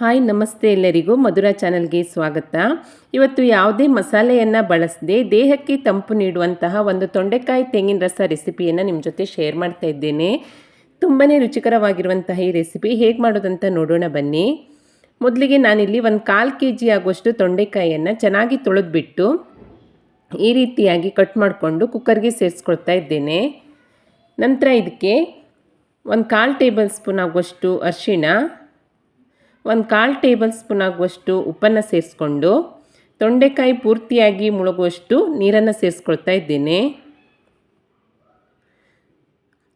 Hi, ನಮಸ್ತೆ ಎಲ್ಲರಿಗೂ ಮಧುರ ಚಾನಲ್ಗೆ ಸ್ವಾಗತ. ಇವತ್ತು ಯಾವುದೇ ಮಸಾಲೆಯನ್ನು ಬಳಸದೆ ದೇಹಕ್ಕೆ ತಂಪು ನೀಡುವಂತಹ ಒಂದು ತೊಂಡೆಕಾಯಿ ತೆಂಗಿನ ರಸ ರೆಸಿಪಿಯನ್ನು ನಿಮ್ಮ ಜೊತೆ ಶೇರ್ ಮಾಡ್ತಾ ಇದ್ದೇನೆ. ತುಂಬಾ ರುಚಿಕರವಾಗಿರುವಂತಹ ಈ ರೆಸಿಪಿ ಹೇಗೆ ಮಾಡೋದಂತ ನೋಡೋಣ ಬನ್ನಿ. ಮೊದಲಿಗೆ ನಾನಿಲ್ಲಿ ಒಂದು ಕಾಲು ಕೆ ಜಿ ಆಗುವಷ್ಟು ತೊಂಡೆಕಾಯಿಯನ್ನು ಚೆನ್ನಾಗಿ ತೊಳೆದ್ಬಿಟ್ಟು ಈ ರೀತಿಯಾಗಿ ಕಟ್ ಮಾಡಿಕೊಂಡು ಕುಕ್ಕರ್ಗೆ ಸೇರಿಸ್ಕೊಳ್ತಾ ಇದ್ದೇನೆ. ನಂತರ ಇದಕ್ಕೆ ಒಂದು ಕಾಲು ಟೇಬಲ್ ಸ್ಪೂನ್ ಆಗುವಷ್ಟು ಅರಿಶಿಣ ಒಂದು ಕಾಲು ಟೇಬಲ್ ಸ್ಪೂನ್ ಆಗುವಷ್ಟು ಉಪ್ಪನ್ನು ಸೇರಿಸ್ಕೊಂಡು ತೊಂಡೆಕಾಯಿ ಪೂರ್ತಿಯಾಗಿ ಮುಳುಗುವಷ್ಟು ನೀರನ್ನು ಸೇರಿಸ್ಕೊಳ್ತಾ ಇದ್ದೇನೆ.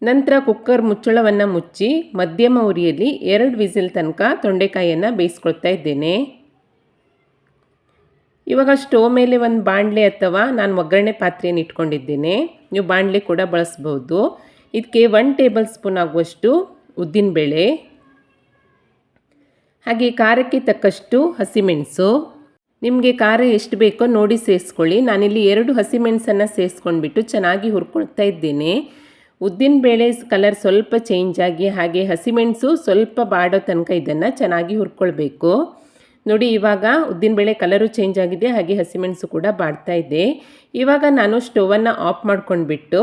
ನಂತರ ಕುಕ್ಕರ್ ಮುಚ್ಚಳವನ್ನು ಮುಚ್ಚಿ ಮಧ್ಯಮ ಉರಿಯಲ್ಲಿ ಎರಡು ವಿಸಿಲ್ ತನಕ ತೊಂಡೆಕಾಯಿಯನ್ನು ಬೇಯಿಸ್ಕೊಳ್ತಾ ಇದ್ದೇನೆ. ಇವಾಗ ಸ್ಟೋವ್ ಮೇಲೆ ಒಂದು ಬಾಣಲೆ ಅಥವಾ ನಾನು ಒಗ್ಗರಣೆ ಪಾತ್ರೆಯನ್ನು ಇಟ್ಕೊಂಡಿದ್ದೇನೆ. ನೀವು ಬಾಣಲೆ ಕೂಡ ಬಳಸ್ಬೋದು ಇದಕ್ಕೆ ಒನ್ ಟೇಬಲ್ ಸ್ಪೂನ್ ಆಗುವಷ್ಟು ಉದ್ದಿನಬೇಳೆ. ಹಾಗೆ ಖಾರಕ್ಕೆ ತಕ್ಕಷ್ಟು ಹಸಿಮೆಣಸು. ನಿಮಗೆ ಖಾರ ಎಷ್ಟು ಬೇಕೋ ನೋಡಿ ಸೇರಿಸ್ಕೊಳ್ಳಿ. ನಾನಿಲ್ಲಿ ಎರಡು ಹಸಿಮೆಣಸನ್ನು ಸೇರಿಸ್ಕೊಂಡ್ಬಿಟ್ಟು ಚೆನ್ನಾಗಿ ಹುರ್ಕೊಳ್ತಾ ಇದ್ದೇನೆ. ಉದ್ದಿನಬೇಳೆ ಕಲರ್ ಸ್ವಲ್ಪ ಚೇಂಜ್ ಆಗಿ, ಹಾಗೆ ಹಸಿಮೆಣಸು ಸ್ವಲ್ಪ ಬಾಡೋ ತನಕ ಇದನ್ನು ಚೆನ್ನಾಗಿ ಹುರ್ಕೊಳ್ಬೇಕು. ನೋಡಿ, ಇವಾಗ ಉದ್ದಿನಬೇಳೆ ಕಲರು ಚೇಂಜ್ ಆಗಿದೆ, ಹಾಗೆ ಹಸಿಮೆಣಸು ಕೂಡ ಬಾಡ್ತಾ ಇದೆ. ಇವಾಗ ನಾನು ಸ್ಟೋವನ್ನು ಆಫ್ ಮಾಡ್ಕೊಂಡ್ಬಿಟ್ಟು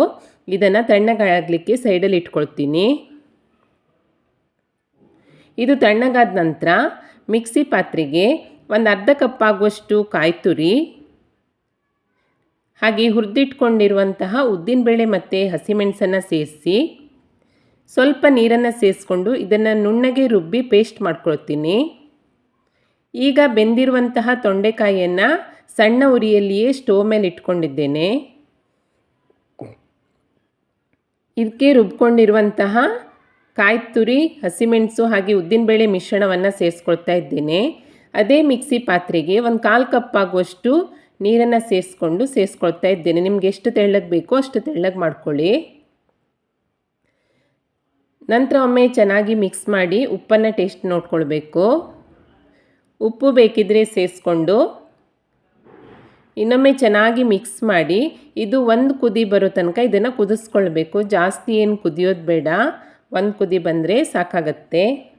ಇದನ್ನು ತಣ್ಣಗಾಗಲಿಕ್ಕೆ ಸೈಡಲ್ಲಿ ಇಟ್ಕೊಳ್ತೀನಿ. ಇದು ತಣ್ಣಗಾದ ನಂತರ ಮಿಕ್ಸಿ ಪಾತ್ರೆಗೆ ಒಂದು ಅರ್ಧ ಕಪ್ ಆಗುವಷ್ಟು ಕಾಯಿ ತುರಿ, ಹಾಗೆ ಹುರಿದಿಟ್ಕೊಂಡಿರುವಂತಹ ಉದ್ದಿನಬೇಳೆ ಮತ್ತು ಹಸಿಮೆಣಸನ್ನು ಸೇರಿಸಿ ಸ್ವಲ್ಪ ನೀರನ್ನು ಸೇರಿಸ್ಕೊಂಡು ಇದನ್ನು ನುಣ್ಣಗೆ ರುಬ್ಬಿ ಪೇಸ್ಟ್ ಮಾಡ್ಕೊಳ್ತೀನಿ. ಈಗ ಬೆಂದಿರುವಂತಹ ತೊಂಡೆಕಾಯಿಯನ್ನು ಸಣ್ಣ ಉರಿಯಲ್ಲಿಯೇ ಸ್ಟೋವ್ ಮೇಲೆ ಇಟ್ಕೊಂಡಿದ್ದೇನೆ. ಇದಕ್ಕೆ ರುಬ್ಕೊಂಡಿರುವಂತಹ ಕಾಯಿ ತುರಿ ಹಸಿಮೆಣಸು ಹಾಗೆ ಉದ್ದಿನಬೇಳೆ ಮಿಶ್ರಣವನ್ನು ಸೇರಿಸ್ಕೊಳ್ತಾ ಇದ್ದೇನೆ. ಅದೇ ಮಿಕ್ಸಿ ಪಾತ್ರೆಗೆ ಒಂದು ಕಾಲು ಕಪ್ ಆಗುವಷ್ಟು ನೀರನ್ನು ಸೇರಿಸ್ಕೊಂಡು ಸೇರಿಸ್ಕೊಳ್ತಾ ಇದ್ದೇನೆ. ನಿಮ್ಗೆ ಎಷ್ಟು ತೆಳ್ಳಗೆ ಬೇಕೋ ಅಷ್ಟು ತೆಳ್ಳಗೆ ಮಾಡ್ಕೊಳ್ಳಿ. ನಂತರ ಒಮ್ಮೆ ಚೆನ್ನಾಗಿ ಮಿಕ್ಸ್ ಮಾಡಿ ಉಪ್ಪನ್ನು ಟೇಸ್ಟ್ ನೋಡ್ಕೊಳ್ಬೇಕು. ಉಪ್ಪು ಬೇಕಿದ್ರೆ ಸೇರಿಸ್ಕೊಂಡು ಇನ್ನೊಮ್ಮೆ ಚೆನ್ನಾಗಿ ಮಿಕ್ಸ್ ಮಾಡಿ ಇದು ಒಂದು ಕುದಿ ಬರೋ ತನಕ ಇದನ್ನು ಕುದಿಸ್ಕೊಳ್ಬೇಕು. ಜಾಸ್ತಿ ಏನು ಕುದಿಯೋದು ಬೇಡ. ಒಂದು ಕುದಿ ಬಂದರೆ ಸಾಕಾಗತ್ತೆ.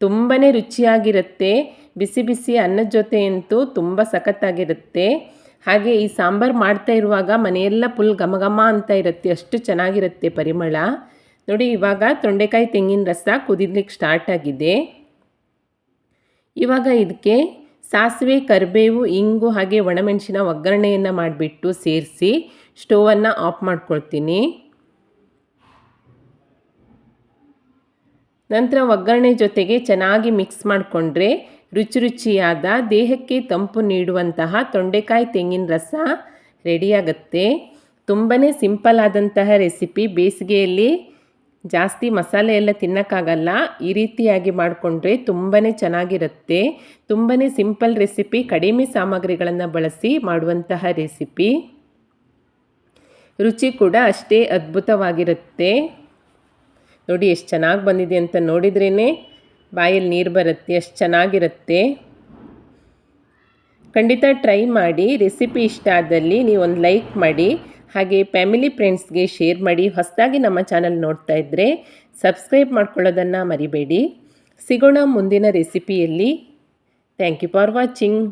ತುಂಬಾ ರುಚಿಯಾಗಿರುತ್ತೆ. ಬಿಸಿ ಬಿಸಿ ಅನ್ನದ ಜೊತೆ ಅಂತೂ ತುಂಬ ಸಖತ್ತಾಗಿರುತ್ತೆ. ಹಾಗೆ ಈ ಸಾಂಬಾರು ಮಾಡ್ತಾ ಇರುವಾಗ ಮನೆಯೆಲ್ಲ ಫುಲ್ ಘಮ ಘಮ ಅಂತ ಇರುತ್ತೆ. ಅಷ್ಟು ಚೆನ್ನಾಗಿರುತ್ತೆ ಪರಿಮಳ. ನೋಡಿ, ಇವಾಗ ತೊಂಡೆಕಾಯಿ ತೆಂಗಿನ ರಸ ಕುದಿಲಿಕ್ಕೆ ಸ್ಟಾರ್ಟ್ ಆಗಿದೆ. ಇವಾಗ ಇದಕ್ಕೆ ಸಾಸಿವೆ, ಕರಿಬೇವು, ಇಂಗು ಹಾಗೆ ಒಣಮೆಣಸಿನ ಒಗ್ಗರಣೆಯನ್ನು ಮಾಡಿಬಿಟ್ಟು ಸೇರಿಸಿ ಸ್ಟೋವನ್ನು ಆಫ್ ಮಾಡ್ಕೊಳ್ತೀನಿ. ನಂತರ ಒಗ್ಗರಣೆ ಜೊತೆಗೆ ಚೆನ್ನಾಗಿ ಮಿಕ್ಸ್ ಮಾಡಿಕೊಂಡ್ರೆ ರುಚಿ ರುಚಿಯಾದ ದೇಹಕ್ಕೆ ತಂಪು ನೀಡುವಂತಹ ತೊಂಡೆಕಾಯಿ ತೆಂಗಿನ ರಸ ರೆಡಿಯಾಗತ್ತೆ ತುಂಬಾ ಸಿಂಪಲ್ ಆದಂತಹ ರೆಸಿಪಿ ಬೇಸಿಗೆಯಲ್ಲಿ ಜಾಸ್ತಿ ಮಸಾಲೆ ಎಲ್ಲ ತಿನ್ನೋಕ್ಕಾಗಲ್ಲ. ಈ ರೀತಿಯಾಗಿ ಮಾಡಿಕೊಂಡ್ರೆ ತುಂಬಾ ಚೆನ್ನಾಗಿರುತ್ತೆ. ತುಂಬಾ ಸಿಂಪಲ್ ರೆಸಿಪಿ ಕಡಿಮೆ ಸಾಮಗ್ರಿಗಳನ್ನು ಬಳಸಿ ಮಾಡುವಂತಹ ರೆಸಿಪಿ ರುಚಿ ಕೂಡ ಅಷ್ಟೇ ಅದ್ಭುತವಾಗಿರುತ್ತೆ. ನೋಡಿ, ಎಷ್ಟು ಚೆನ್ನಾಗಿ ಬಂದಿದೆ ಅಂತ ನೋಡಿದ್ರೇ ಬಾಯಲ್ಲಿ ನೀರು ಬರುತ್ತೆ, ಎಷ್ಟು ಚೆನ್ನಾಗಿರುತ್ತೆ. ಖಂಡಿತ ಟ್ರೈ ಮಾಡಿ, ರೆಸಿಪಿ ಇಷ್ಟ ಆದಲ್ಲಿ ನೀವು ಒಂದು ಲೈಕ್ ಮಾಡಿ, ಹಾಗೆ ಫ್ಯಾಮಿಲಿ ಫ್ರೆಂಡ್ಸ್ಗೆ ಶೇರ್ ಮಾಡಿ, ಹೊಸದಾಗಿ ನಮ್ಮ ಚಾನಲ್ ನೋಡ್ತಾ ಇದ್ದರೆ ಸಬ್ಸ್ಕ್ರೈಬ್ ಮಾಡ್ಕೊಳ್ಳೋದನ್ನು ಮರಿಬೇಡಿ. ಸಿಗೋಣ ಮುಂದಿನ ರೆಸಿಪಿಯಲ್ಲಿ. Thank you for watching.